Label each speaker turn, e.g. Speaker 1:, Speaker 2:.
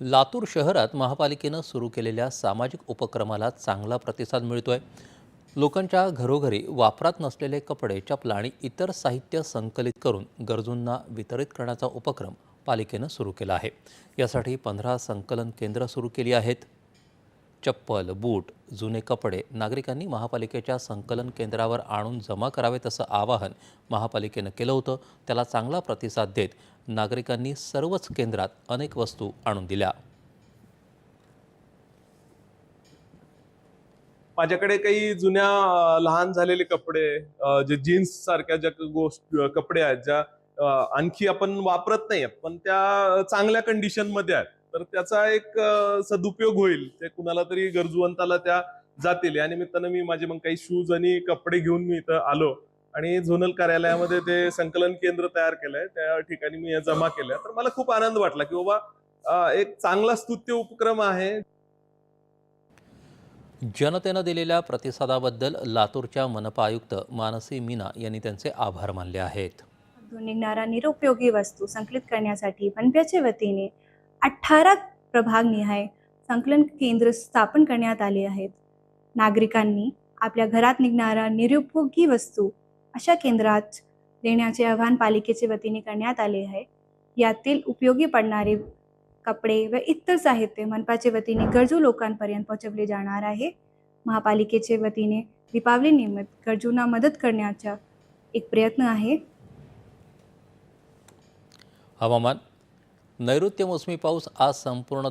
Speaker 1: लातूर शहरात महापालिकेनं सुरू केलेल्या सामाजिक उपक्रमाला चांगला प्रतिसाद मिळतोय. लोकांच्या घरोघरी वापरात नसलेले कपडे चपला आणि इतर साहित्य संकलित करून गरजूंना वितरित करण्याचा उपक्रम पालिकेनं सुरू केला आहे. यासाठी पंधरा संकलन केंद्र सुरू केली आहेत. चप्पल बूट जुने कपडे नागरिकांनी महापालिकेच्या संकलन केंद्रावर आणून जमा करावेत असं आवाहन महापालिकेनं केलं होतं. त्याला चांगला प्रतिसाद देत नागरिकांनी सर्वच केंद्रात अनेक वस्तू आणून दिल्या.
Speaker 2: माझ्याकडे काही जुन्या लहान झालेले कपडे जे जीन्स सारख्या ज्या गोष्ट कपडे आहेत ज्या आणखी आपण वापरत नाही पण त्या चांगल्या कंडिशनमध्ये आहेत. तर त्याचा एक सदुपयोग होईल. ते कुणाला तरी गरजूवंताला त्या जातील. या निमित्तानं मी माझे मग काही शूज आणि कपडे घेऊन मी इथं आलो. आणि झोनल कार्यालयामध्ये ते संकलन केंद्र तयार केलंय. त्या ठिकाणी मी जमा केलं तर मला खूप आनंद वाटला की बाबा एक चांगला स्तुत्य उपक्रम आहे.
Speaker 1: जनतेनं दिलेल्या प्रतिसादाबद्दल लातूरच्या मनपा आयुक्त मानसी मीना यांनी त्यांचे आभार मानले आहेत.
Speaker 3: निघणाऱ्या निरुपयोगी वस्तू संकलित करण्यासाठी मनप्याच्या वतीने अठ्ठारा प्रभागनिहाय संकलन केंद्र स्थापन करण्यात आले आहेत. नागरिकांनी आपल्या घरात निघणाऱ्या निरुपयोगी वस्तू अशा केंद्रात देण्याचे आव्हान पालिकेच्या वतीने करण्यात आले आहे. यातील उपयोगी पडणारे कपडे व इतर साहित्य मनपाच्या वतीने गरजू लोकांपर्यंत पोहोचवले जाणार आहे. महापालिकेच्या वतीने दीपावली निमित्त गरजूंना मदत करण्याचा एक प्रयत्न आहे.
Speaker 1: हवामान नैऋत्य मोसमी पाऊस आज संपूर्ण